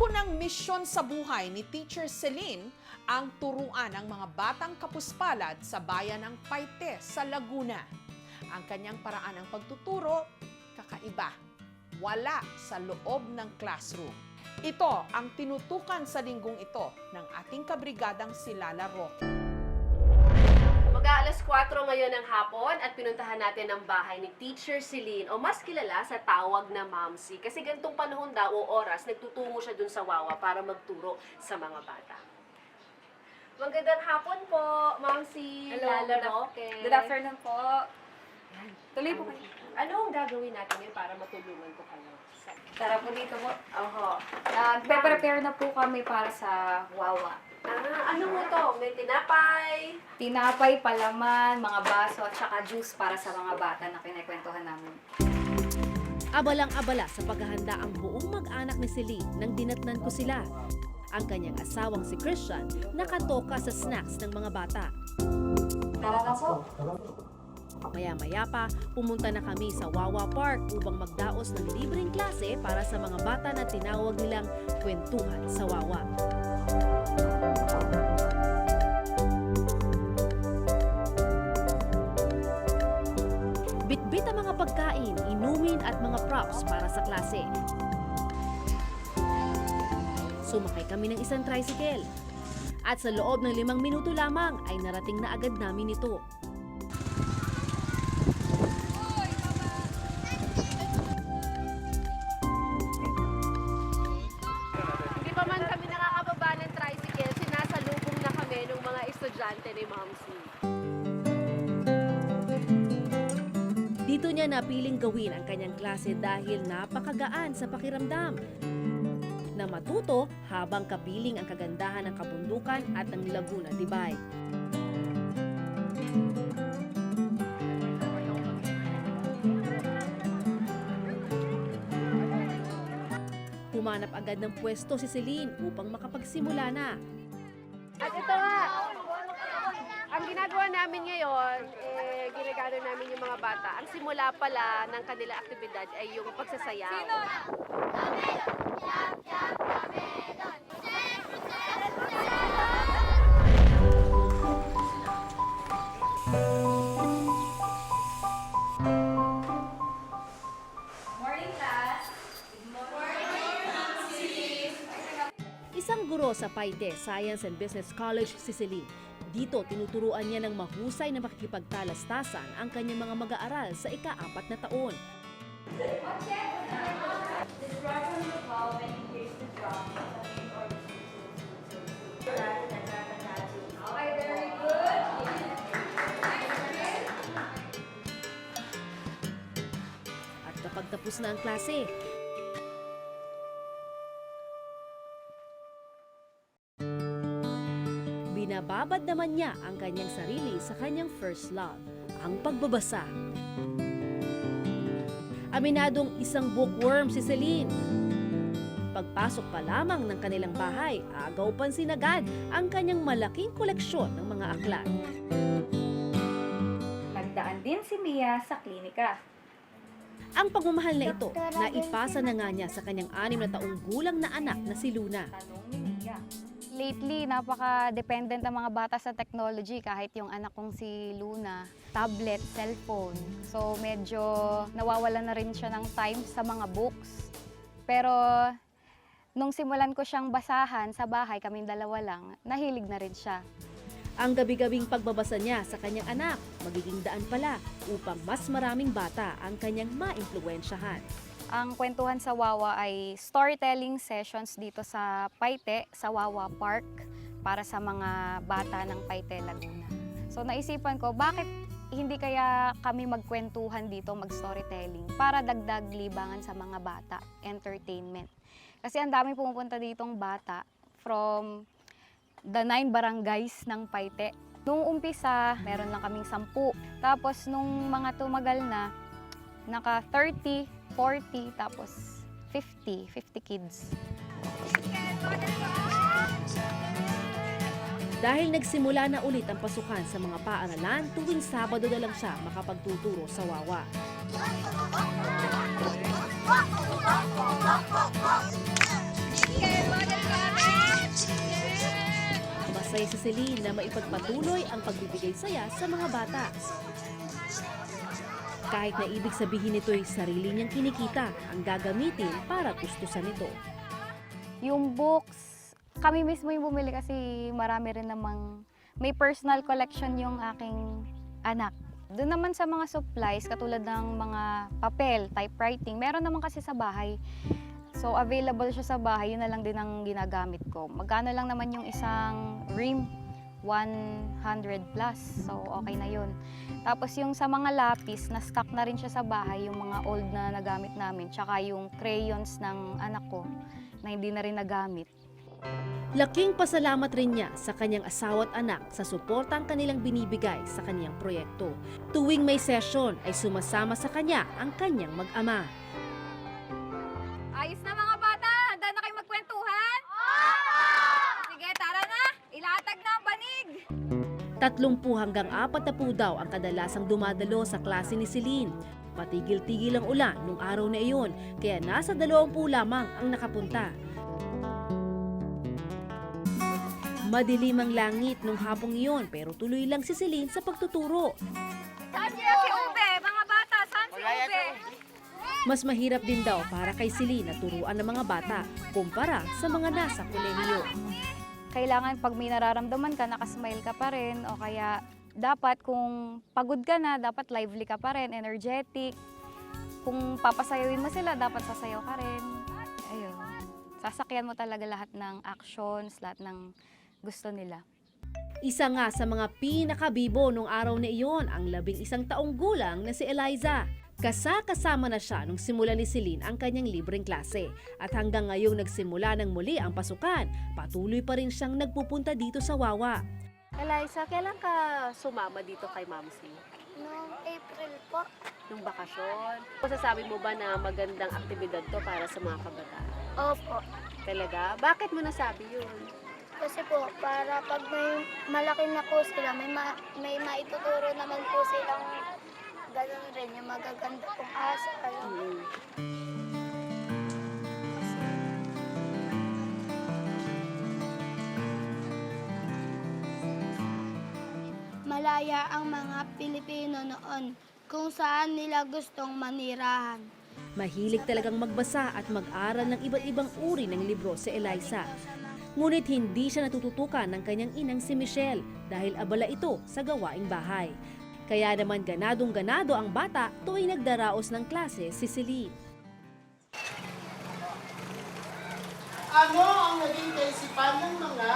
Ako ng misyon sa buhay ni Teacher Celine ang turuan ng mga batang kapuspalad sa bayan ng Paite sa Laguna. Ang kanyang paraan ng pagtuturo, kakaiba. Wala sa loob ng classroom. Ito ang tinutukan sa linggong ito ng ating kabrigadang si Lala Roque. Mag-aalas 4 ngayon ng hapon at pinuntahan natin ang bahay ni Teacher Celine o mas kilala sa tawag na Mamsi. Kasi gantong panahon daw o oras, nagtutungo siya dun sa Wawa para magturo sa mga bata. Magandang hapon po, Mamsi. Hello, Lala good. Good afternoon po. Tuloy po kayo. Ano ang gagawin natin ngayon para matulungan ko kayo? Tara po dito po. Oho. Nagpe-prepare na po kami para sa Wawa. Ah, ano mo to? May tinapay. Tinapay, palaman, mga baso, at saka juice para sa mga bata na kinekwentuhan namin. Abalang-abala sa paghahanda ang buong mag-anak ni Celine nang dinatnan ko sila. Ang kanyang asawang si Christian nakatoka sa snacks ng mga bata. Tara na po. Maya-maya pa, pumunta na kami sa Wawa Park upang magdaos ng libreng klase para sa mga bata na tinawag nilang kwentuhan sa Wawa. Pagkain, inumin at mga props para sa klase. Sumakay kami ng isang tricycle. At sa loob ng limang minuto lamang ay narating na agad namin ito. Dito niya napiling gawin ang kanyang klase dahil napakagaan sa pakiramdam. Na matuto habang kapiling ang kagandahan ng kabundukan at ng Laguna Tibay. Humanap agad ng pwesto si Celine upang makapagsimula na. Mga bata. Ang simula pala ng kanilang aktibidad ay yung pagsasayaw. Morning, sa Paite Science and Business College si Celine. Dito tinuturuan niya ng mahusay na makikipagtalastasan ang kanyang mga mag-aaral sa ika-apat na taon. At kapag tapos na ang klase, binababad naman niya ang kanyang sarili sa kanyang first love, ang pagbabasa. Aminadong isang bookworm si Celine. Pagpasok pa lamang ng kanilang bahay, agaw pansin agad ang kanyang malaking koleksyon ng mga aklat. Nagdaan din si Mia sa klinika. Ang pagmamahal na ito, naipasa na nga niya sa kanyang anim na taong gulang na anak na si Luna. Tanong ni Mia. Lately, napaka-dependent ang mga bata sa technology. Kahit yung anak kong si Luna, tablet, cellphone. So medyo nawawala na rin siya ng time sa mga books. Pero nung simulan ko siyang basahan sa bahay, kaming dalawa lang, nahilig na rin siya. Ang gabi-gabing pagbabasa niya sa kanyang anak, magiging daan pala upang mas maraming bata ang kanyang maimpluwensyahan. Ang kwentuhan sa Wawa ay storytelling sessions dito sa Paite, sa Wawa Park, para sa mga bata ng Paite, Laguna. So naisipan ko, bakit hindi kaya kami magkwentuhan dito, mag-storytelling, para dagdag libangan sa mga bata, entertainment. Kasi ang dami pumupunta ditong bata from the nine barangays ng Paite. Nung umpisa, meron lang kaming sampu. Tapos nung mga tumagal na, naka 30, 40, tapos 50, 50 kids. Dahil nagsimula na ulit ang pasukan sa mga paaralan, tuwing Sabado na lang siya makapagtuturo sa Wawa. Masaya si Celine na maipagpatuloy ang pagbibigay saya sa mga bata. Kahit na ibig sabihin nito'y sarili niyang kinikita ang gagamitin para tustusan ito. Yung books, kami mismo yung bumili kasi marami rin namang may personal collection yung aking anak. Doon naman sa mga supplies, katulad ng mga papel, typewriting, meron naman kasi sa bahay. So, available siya sa bahay, yun na lang din ang ginagamit ko. Magkano lang naman yung isang rim? 100 plus. So, okay na yun. Tapos yung sa mga lapis, na-stock na rin siya sa bahay, yung mga old na nagamit namin. Tsaka yung crayons ng anak ko na hindi na rin nagamit. Laking pasalamat rin niya sa kanyang asawa at anak sa suportang kanilang binibigay sa kanyang proyekto. Tuwing may session ay sumasama sa kanya ang kanyang mag-ama. Tatlumpu hanggang apat na po daw ang kadalasang dumadalo sa klase ni Celine. Patigil-tigil ang ulan nung araw na iyon, kaya nasa dalawampu lamang ang nakapunta. Madilim ang langit nung hapong iyon pero tuloy lang si Celine sa pagtuturo. Saan si Ube? Mga bata, saan si Ube? Mas mahirap din daw para kay Celine na turuan ng mga bata kumpara sa mga nasa kolehiyo. Kailangan pag may nararamdaman ka, nakasmile ka pa rin o kaya dapat kung pagod ka na, dapat lively ka pa rin, energetic. Kung papasayawin mo sila, dapat sasayaw ka rin. Ayun. Sasakyan mo talaga lahat ng actions, lahat ng gusto nila. Isa nga sa mga pinakabibo nung araw na iyon ang labing isang taong gulang na si Eliza. Kasakasama na siya nung simula ni Celine ang kanyang libreng klase. At hanggang ngayong nagsimula ng muli ang pasukan, patuloy pa rin siyang nagpupunta dito sa Wawa. Eliza, kailan ka sumama dito kay Mamsi? Noong April po, Nung bakasyon? Masasabi mo ba na magandang aktibidad to para sa mga kabataan? opo. Talaga? Bakit mo nasabi yun? Kasi po, para pag may malaki na po sila, may, ma, may maituturo naman po silang gano'n rin, yung magaganda pong asa. Mm. malaya ang mga Pilipino noon kung saan nila gustong manirahan. Mahilig talagang magbasa at mag-aral ng iba't ibang uri ng libro si Eliza. Ngunit hindi siya natututukan ng kanyang inang si Michelle dahil abala ito sa gawaing bahay. Kaya naman ganadong-ganado ang bata tuwing nagdaraos ng klase si Celine. Ano ang naging kaisipan ng mga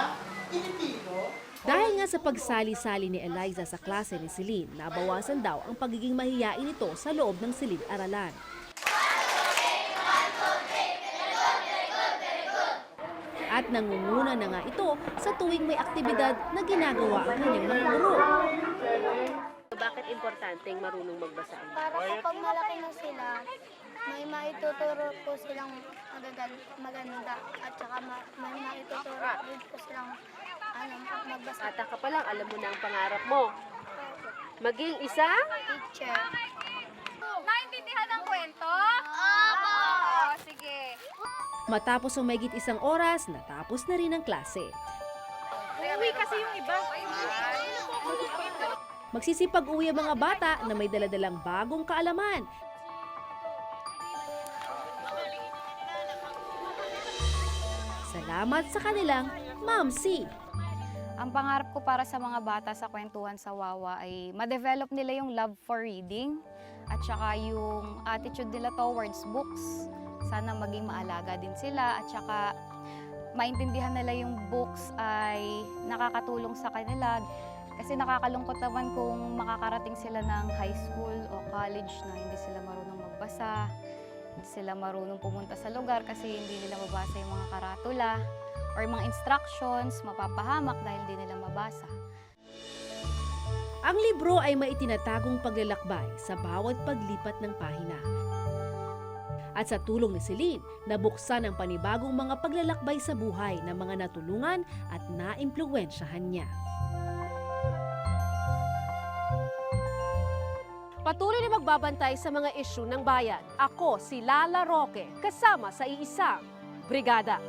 Pilipino Dahil nga sa pagsali-sali ni Eliza sa klase ni Celine, nabawasan daw ang pagiging mahiyain nito sa loob ng Celine Aralan. At nangunguna na nga ito sa tuwing may aktibidad na ginagawa ang kanyang mga guro. Bakit importanteng marunong magbasa? ang Para kapag malaki na sila, may maituturo po silang maganda at saka ma- may maituturo din po silang ano, magbasa. Bata ka pa lang, alam mo na ang pangarap mo. Maging isa? Teacher. Naintindihan ang kwento? Opo! sige. Matapos ang mahigit isang oras, natapos na rin ang klase. Uwi kasi yung iba. Magsisipag uwi ang mga bata na may daladalang bagong kaalaman. Salamat sa kanilang Mamsi. Ang pangarap ko para sa mga bata sa kwentuhan sa Wawa ay ma-develop nila yung love for reading at saka yung attitude nila towards books. Sana maging maalaga din sila at saka maintindihan nila yung books ay nakakatulong sa kanila. Kasi nakakalungkot naman kung makakarating sila ng high school o college na hindi sila marunong magbasa, hindi sila marunong pumunta sa lugar kasi hindi nila mabasa yung mga karatula or mga instructions, mapapahamak dahil di nila mabasa. Ang libro ay maitinatagong paglalakbay sa bawat paglipat ng pahina. At sa tulong ni Celine, nabuksan ang panibagong mga paglalakbay sa buhay ng mga natulungan at naimpluwensyahan niya. Patuloy na magbabantay sa mga isyu ng bayan. Ako si Lala Roque, kasama sa iisang brigada.